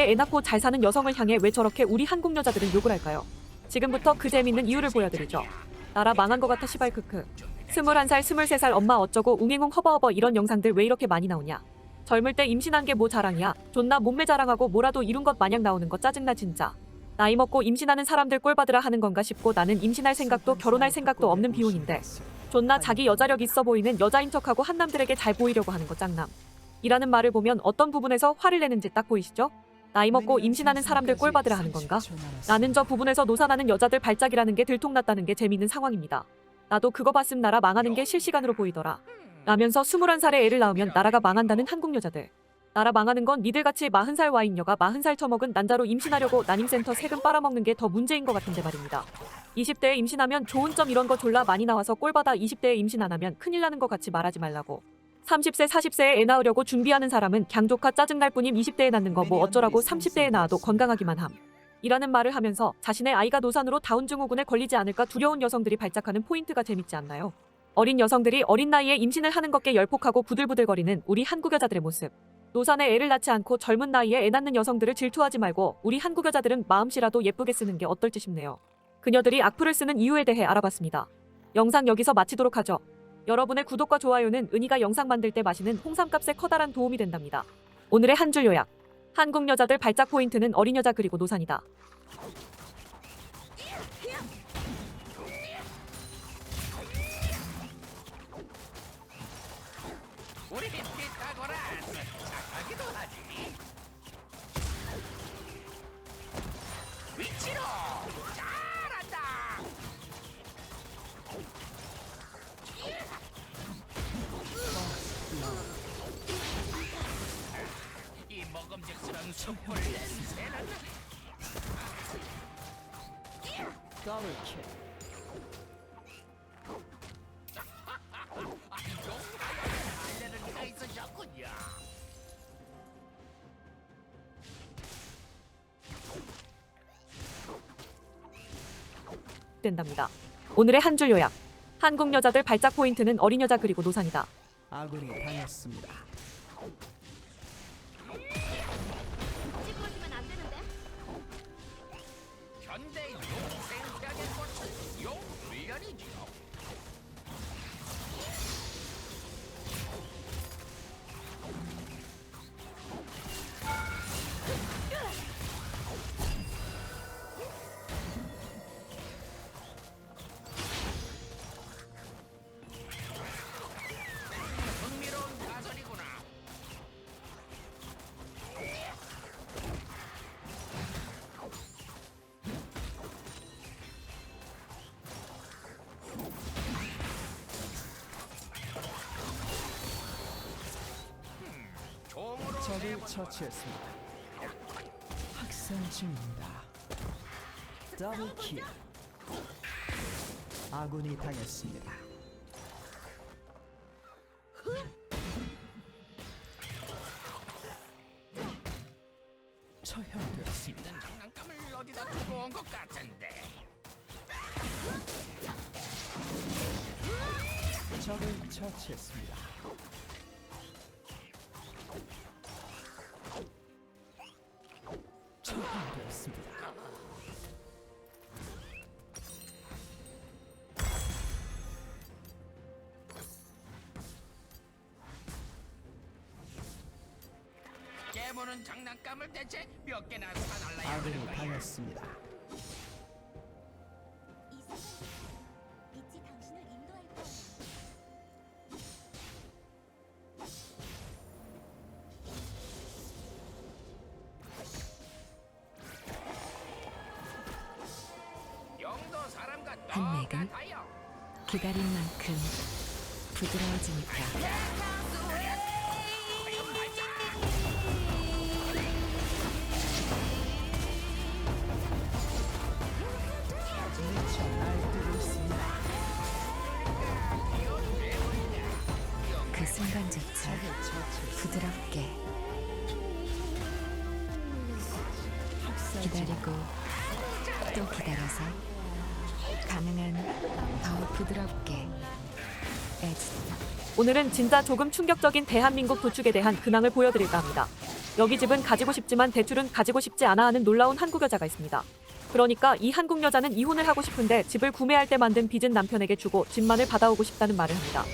애 낳고 잘 사는 여성을 향해 왜 저렇게 우리 한국 여자들은 욕을 할까요? 지금부터 그 재밌는 이유를 보여드리죠. 나라 망한 것 같아 시발 크크. 21살, 23살 엄마 어쩌고 웅행웅 허버허버 이런 영상들 왜 이렇게 많이 나오냐. 젊을 때 임신한 게 뭐 자랑이야. 존나 몸매 자랑하고 뭐라도 이룬 것 마냥 나오는 거 짜증나 진짜. 나이 먹고 임신하는 사람들 꼴 받으라 하는 건가 싶고 나는 임신할 생각도 결혼할 생각도 없는 비혼인데 존나 자기 여자력 있어 보이는 여자인 척하고 한남들에게 잘 보이려고 하는 거 짱남. 이라는 말을 보면 어떤 부분에서 화를 내는지 딱 보이시죠? 나이 먹고 임신하는 사람들 꼴 받으라 하는 건가? 나는 저 부분에서 노사나는 여자들 발작이라는 게 들통났다는 게 재밌는 상황입니다. 나도 그거 봤음 나라 망하는 게 실시간으로 보이더라. 라면서 21살에 애를 낳으면 나라가 망한다는 한국 여자들. 나라 망하는 건 니들같이 40살 와인녀가 40살 처먹은 난자로 임신하려고 난임센터 세금 빨아먹는 게 더 문제인 것 같은데 말입니다. 20대에 임신하면 좋은 점 이런 거 졸라 많이 나와서 꼴받아 20대에 임신 안 하면 큰일 나는 거 같이 말하지 말라고. 30세 40세에 애 낳으려고 준비하는 사람은 강조카 짜증날 뿐임 20대에 낳는 거 뭐 어쩌라고 30대에 낳아도 건강하기만 함. 이라는 말을 하면서 자신의 아이가 노산으로 다운 증후군에 걸리지 않을까 두려운 여성들이 발작하는 포인트가 재밌지 않나요? 어린 여성들이 어린 나이에 임신을 하는 것께 열폭하고 부들부들거리는 우리 한국 여자들의 모습. 노산에 애를 낳지 않고 젊은 나이에 애 낳는 여성들을 질투하지 말고 우리 한국 여자들은 마음씨라도 예쁘게 쓰는 게 어떨지 싶네요. 그녀들이 악플을 쓰는 이유에 대해 알아봤습니다. 영상 여기서 마치도록 하죠. 여러분의 구독과 좋아요는 은희가 영상 만들 때 마시는 홍삼값에 커다란 도움이 된답니다. 오늘의 한 줄 요약. 한국 여자들 발작 포인트는 어린 여자 그리고 노산이다. 알레르기가 있으셨군요 된답니다. 오늘의 한 줄 요약. 한국 여자들 발작 포인트는 어린 여자 그리고 노산이다. 아군이 당했습니다. 적을. 처치했습니다. 학살 중입니다. 더블 킬 아군이 당했습니다. 처형되었습니다. 장난감을 어디다 두고 온 것 같은데 적을 처치했습니다. 대체 몇 개나 사달라야 하는 아군이 거야 당했습니다. 이사가 빛이 당신을 인도할 거야. 영도 사람과 한맥은 똑같아요 기다린 만큼 부드러워지니까 순간조차 부드럽게 기다리고 또 기다려서 가능한 더 부드럽게 애지 오늘은 진짜 조금 충격적인 대한민국 도축에 대한 근황을 보여드릴까 합니다. 여기 집은 가지고 싶지만 대출은 가지고 싶지 않아 하는 놀라운 한국 여자가 있습니다. 그러니까 이 한국 여자는 이혼을 하고 싶은데 집을 구매할 때 만든 빚은 남편에게 주고 집만을 받아오고 싶다는 말을 합니다.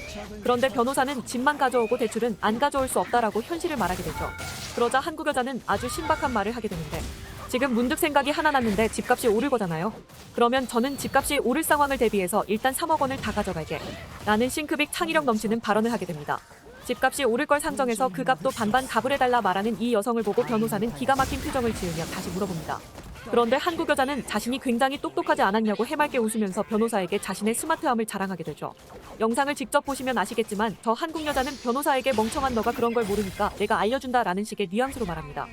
그런데 변호사는 집만 가져오고 대출은 안 가져올 수 없다라고 현실을 말하게 되죠. 그러자 한국 여자는 아주 신박한 말을 하게 되는데 지금 문득 생각이 하나 났는데 집값이 오를 거잖아요. 그러면 저는 집값이 오를 상황을 대비해서 일단 3억 원을 다 가져갈게. 라는 싱크빅 창의력 넘치는 발언을 하게 됩니다. 집값이 오를 걸 상정해서 그 값도 반반 값을 해달라 말하는 이 여성을 보고 변호사는 기가 막힌 표정을 지으며 다시 물어봅니다. 그런데 한국 여자는 자신이 굉장히 똑똑하지 않았냐고 해맑게 웃으면서 변호사에게 자신의 스마트함을 자랑하게 되죠. 영상을 직접 보시면 아시겠지만 저 한국 여자는 변호사에게 멍청한 너가 그런 걸 모르니까 내가 알려준다 라는 식의 뉘앙스로 말합니다.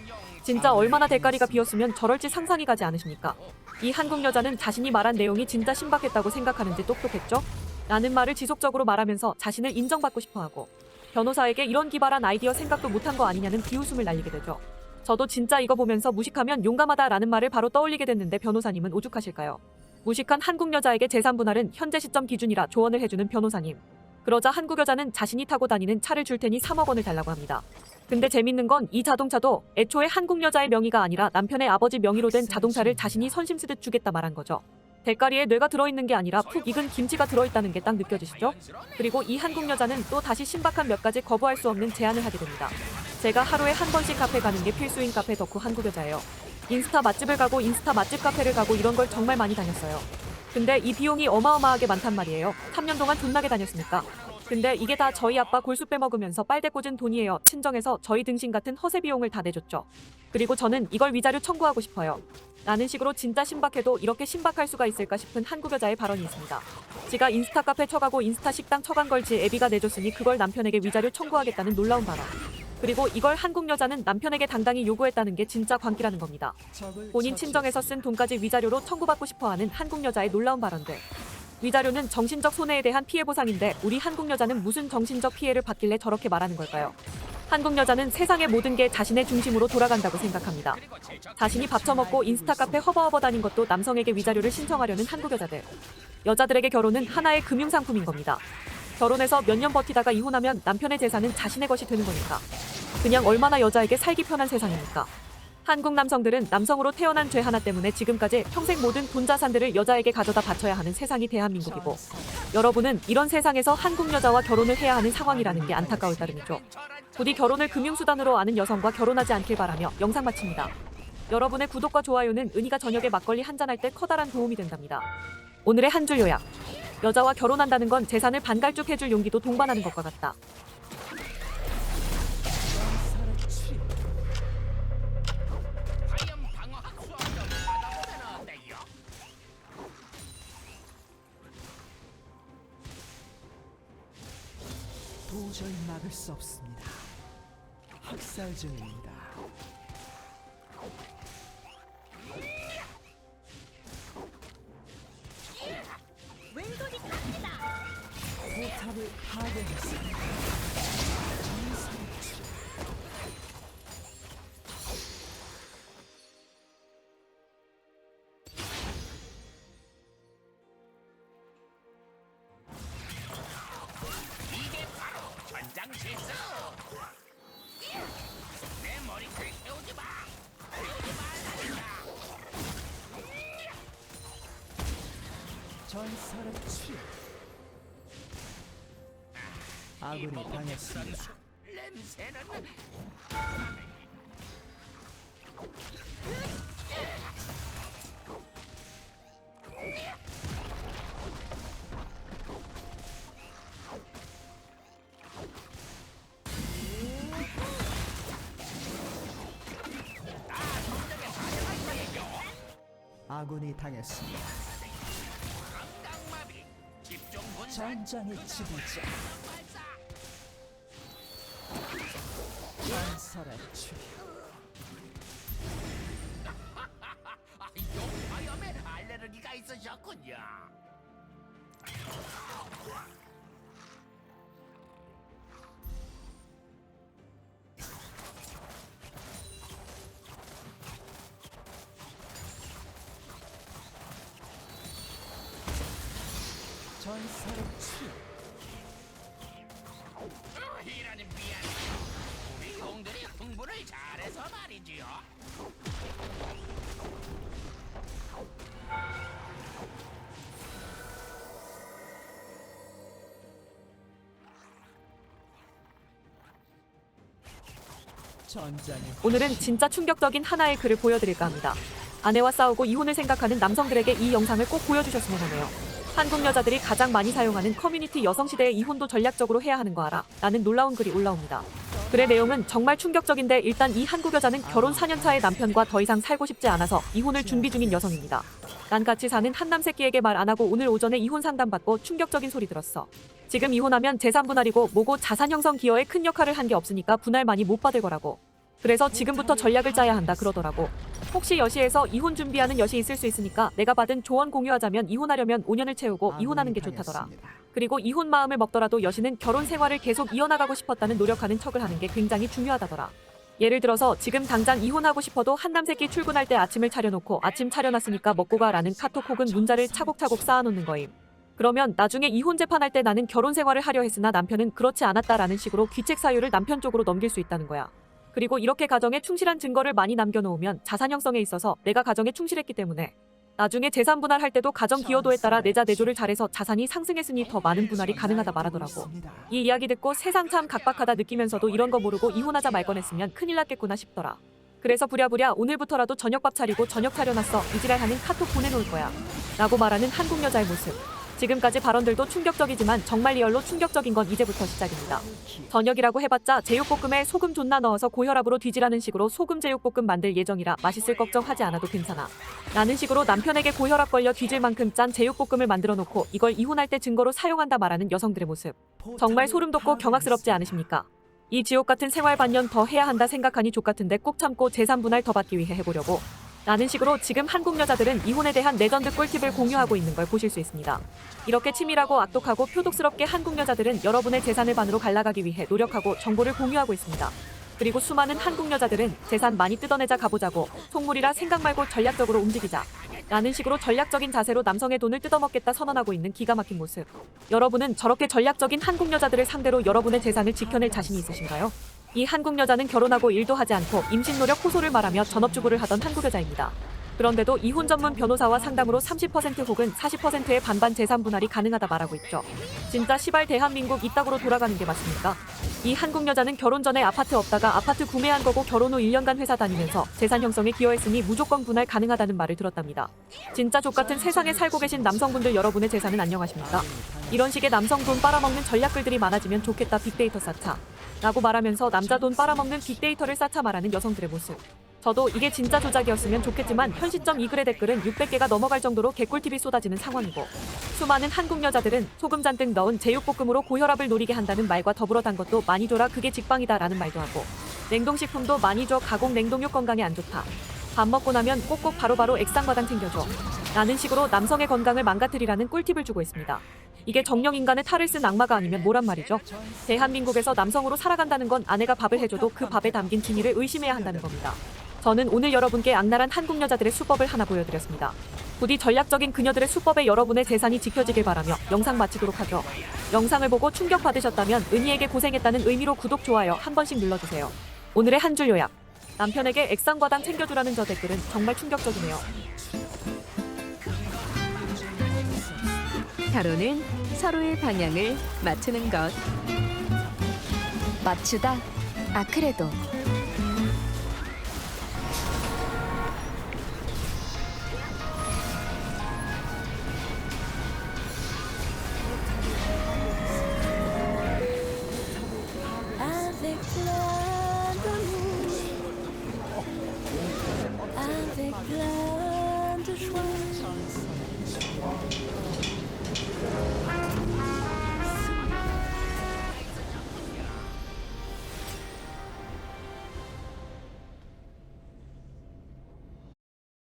진짜 얼마나 대가리가 비었으면 저럴지 상상이 가지 않으십니까? 이 한국 여자는 자신이 말한 내용이 진짜 신박했다고 생각하는지 똑똑했죠? 라는 말을 지속적으로 말하면서 자신을 인정받고 싶어 하고 변호사에게 이런 기발한 아이디어 생각도 못한 거 아니냐는 비웃음을 날리게 되죠. 저도 진짜 이거 보면서 무식하면 용감하다라는 말을 바로 떠올리게 됐는데 변호사님은 오죽하실까요? 무식한 한국 여자에게 재산 분할은 현재 시점 기준이라 조언을 해주는 변호사님. 그러자 한국 여자는 자신이 타고 다니는 차를 줄 테니 3억 원을 달라고 합니다. 근데 재밌는 건 이 자동차도 애초에 한국 여자의 명의가 아니라 남편의 아버지 명의로 된 자동차를 자신이 선심 쓰듯 주겠다 말한 거죠. 대가리에 뇌가 들어있는 게 아니라 푹 익은 김치가 들어있다는 게 딱 느껴지시죠? 그리고 이 한국 여자는 또 다시 신박한 몇 가지 거부할 수 없는 제안을 하게 됩니다. 제가 하루에 한 번씩 카페 가는 게 필수인 카페 덕후 한국 여자예요. 인스타 맛집을 가고 인스타 맛집 카페를 가고 이런 걸 정말 많이 다녔어요. 근데 이 비용이 어마어마하게 많단 말이에요. 3년 동안 존나게 다녔으니까. 근데 이게 다 저희 아빠 골수 빼먹으면서 빨대 꽂은 돈이에요. 친정에서 저희 등신 같은 허세 비용을 다 내줬죠. 그리고 저는 이걸 위자료 청구하고 싶어요. 라는 식으로 진짜 신박해도 이렇게 신박할 수가 있을까 싶은 한국 여자의 발언이 있습니다. 지가 인스타 카페 쳐가고 인스타 식당 쳐간 걸지 애비가 내줬으니 그걸 남편에게 위자료 청구하겠다는 놀라운 발언. 그리고 이걸 한국 여자는 남편에게 당당히 요구했다는 게 진짜 광기라는 겁니다. 본인 친정에서 쓴 돈까지 위자료로 청구받고 싶어하는 한국 여자의 놀라운 발언들. 위자료는 정신적 손해에 대한 피해 보상인데 우리 한국 여자는 무슨 정신적 피해를 받길래 저렇게 말하는 걸까요? 한국 여자는 세상의 모든 게 자신의 중심으로 돌아간다고 생각합니다. 자신이 밥 처먹고 인스타 카페 허버허버 다닌 것도 남성에게 위자료를 신청하려는 한국 여자들. 여자들에게 결혼은 하나의 금융 상품인 겁니다. 결혼해서 몇 년 버티다가 이혼하면 남편의 재산은 자신의 것이 되는 거니까. 그냥 얼마나 여자에게 살기 편한 세상입니까? 한국 남성들은 남성으로 태어난 죄 하나 때문에 지금까지 평생 모든 돈 자산들을 여자에게 가져다 바쳐야 하는 세상이 대한민국이고 여러분은 이런 세상에서 한국 여자와 결혼을 해야 하는 상황이라는 게 안타까울 따름이죠. 부디 결혼을 금융수단으로 아는 여성과 결혼하지 않길 바라며 영상 마칩니다. 여러분의 구독과 좋아요는 은희가 저녁에 막걸리 한잔할 때 커다란 도움이 된답니다. 오늘의 한 줄 요약. 여자와 결혼한다는 건 재산을 반갈죽 해줄 용기도 동반하는 것과 같다. 도저히 막을 수 없습니다. 학살 중입니다. 왼손이 갑니다. 포탑을 파괴했습니다. 내 머리를 태우지 마. 태우지 말라니까. 전설의 치. 아군이 당했습니다. 냄새는 아군이 당했습니다. 전장의. 발사. 전설의 치. 아, 용화염에 알레르기가 있으셨군요. 이라는 미안 우리 용들이 흥분을 잘해서 말이지요 오늘은 진짜 충격적인 하나의 글을 보여드릴까 합니다. 아내와 싸우고 이혼을 생각하는 남성들에게 이 영상을 꼭 보여주셨으면 하네요. 한국 여자들이 가장 많이 사용하는 커뮤니티 여성시대의 이혼도 전략적으로 해야 하는 거 알아? 라는 놀라운 글이 올라옵니다. 글의 내용은 정말 충격적인데 일단 이 한국 여자는 결혼 4년차의 남편과 더 이상 살고 싶지 않아서 이혼을 준비 중인 여성입니다. 난 같이 사는 한남 새끼에게 말 안 하고 오늘 오전에 이혼 상담 받고 충격적인 소리 들었어. 지금 이혼하면 재산 분할이고 뭐고 자산 형성 기여에 큰 역할을 한 게 없으니까 분할 많이 못 받을 거라고. 그래서 지금부터 전략을 짜야 한다 그러더라고. 혹시 여시에서 이혼 준비하는 여시 있을 수 있으니까 내가 받은 조언 공유하자면 이혼하려면 5년을 채우고 아군이 이혼하는 게 좋다더라. 그리고 이혼 마음을 먹더라도 여신은 결혼 생활을 계속 이어나가고 싶었다는 노력하는 척을 하는 게 굉장히 중요하다더라. 예를 들어서 지금 당장 이혼하고 싶어도 한남 새끼 출근할 때 아침을 차려놓고 아침 차려놨으니까 먹고 가라는 카톡 혹은 문자를 차곡차곡 쌓아놓는 거임. 그러면 나중에 이혼 재판할 때 나는 결혼 생활을 하려 했으나 남편은 그렇지 않았다라는 식으로 귀책 사유를 남편 쪽으로 넘길 수 있다는 거야. 그리고 이렇게 가정에 충실한 증거를 많이 남겨놓으면 자산 형성에 있어서 내가 가정에 충실했기 때문에 나중에 재산 분할할 때도 가정 기여도에 따라 내자 내조를 잘해서 자산이 상승했으니 더 많은 분할이 가능하다 말하더라고. 이 이야기 듣고 세상 참 각박하다 느끼면서도 이런 거 모르고 이혼하자 말 뻔했으면 큰일 났겠구나 싶더라. 그래서 부랴부랴 오늘부터라도 저녁밥 차리고 저녁 차려놨어 이지랄 하는 카톡 보내놓을 거야. 라고 말하는 한국 여자의 모습. 지금까지 발언들도 충격적이지만 정말 리얼로 충격적인 건 이제부터 시작입니다. 저녁이라고 해봤자 제육볶음에 소금 존나 넣어서 고혈압으로 뒤지라는 식으로 소금 제육볶음 만들 예정이라 맛있을 걱정하지 않아도 괜찮아. 라는 식으로 남편에게 고혈압 걸려 뒤질 만큼 짠 제육볶음을 만들어 놓고 이걸 이혼할 때 증거로 사용한다 말하는 여성들의 모습. 정말 소름 돋고 경악스럽지 않으십니까? 이 지옥 같은 생활 반년 더 해야 한다 생각하니 족 같은데 꼭 참고 재산 분할 더 받기 위해 해보려고. 라는 식으로 지금 한국 여자들은 이혼에 대한 레전드 꿀팁을 공유하고 있는 걸 보실 수 있습니다. 이렇게 치밀하고 악독하고 표독스럽게 한국 여자들은 여러분의 재산을 반으로 갈라가기 위해 노력하고 정보를 공유하고 있습니다. 그리고 수많은 한국 여자들은 재산 많이 뜯어내자 가보자고 속물이라 생각 말고 전략적으로 움직이자 라는 식으로 전략적인 자세로 남성의 돈을 뜯어먹겠다 선언하고 있는 기가 막힌 모습. 여러분은 저렇게 전략적인 한국 여자들을 상대로 여러분의 재산을 지켜낼 자신이 있으신가요? 이 한국 여자는 결혼하고 일도 하지 않고 임신 노력 호소를 말하며 전업주부를 하던 한국 여자입니다. 그런데도 이혼 전문 변호사와 상담으로 30% 혹은 40%의 반반 재산 분할이 가능하다 말하고 있죠. 진짜 시발 대한민국 이따구로 돌아가는 게 맞습니까? 이 한국 여자는 결혼 전에 아파트 없다가 아파트 구매한 거고 결혼 후 1년간 회사 다니면서 재산 형성에 기여했으니 무조건 분할 가능하다는 말을 들었답니다. 진짜 족같은 세상에 살고 계신 남성분들 여러분의 재산은 안녕하십니까? 이런 식의 남성 돈 빨아먹는 전략글들이 많아지면 좋겠다 빅데이터 쌓자. 라고 말하면서 남자 돈 빨아먹는 빅데이터를 쌓자 말하는 여성들의 모습. 저도 이게 진짜 조작이었으면 좋겠지만 현 시점 이 글의 댓글은 600개가 넘어갈 정도로 개꿀팁이 쏟아지는 상황이고 수많은 한국 여자들은 소금 잔뜩 넣은 제육볶음으로 고혈압을 노리게 한다는 말과 더불어 단 것도 많이 줘라 그게 직방이다라는 말도 하고 냉동식품도 많이 줘 가공 냉동육 건강에 안 좋다. 밥 먹고 나면 꼭꼭 바로바로 액상과당 챙겨줘. 라는 식으로 남성의 건강을 망가뜨리라는 꿀팁을 주고 있습니다. 이게 정령 인간의 탈을 쓴 악마가 아니면 뭐란 말이죠? 대한민국에서 남성으로 살아간다는 건 아내가 밥을 해줘도 그 밥에 담긴 기미를 의심해야 한다는 겁니다. 저는 오늘 여러분께 악랄한 한국 여자들의 수법을 하나 보여드렸습니다. 부디 전략적인 그녀들의 수법에 여러분의 재산이 지켜지길 바라며 영상 마치도록 하죠. 영상을 보고 충격받으셨다면 은희에게 고생했다는 의미로 구독, 좋아요 한 번씩 눌러주세요. 오늘의 한 줄 요약. 남편에게 액상과당 챙겨주라는 저 댓글은 정말 충격적이네요. 결혼은 서로의 방향을 맞추는 것. 맞추다. 아 그래도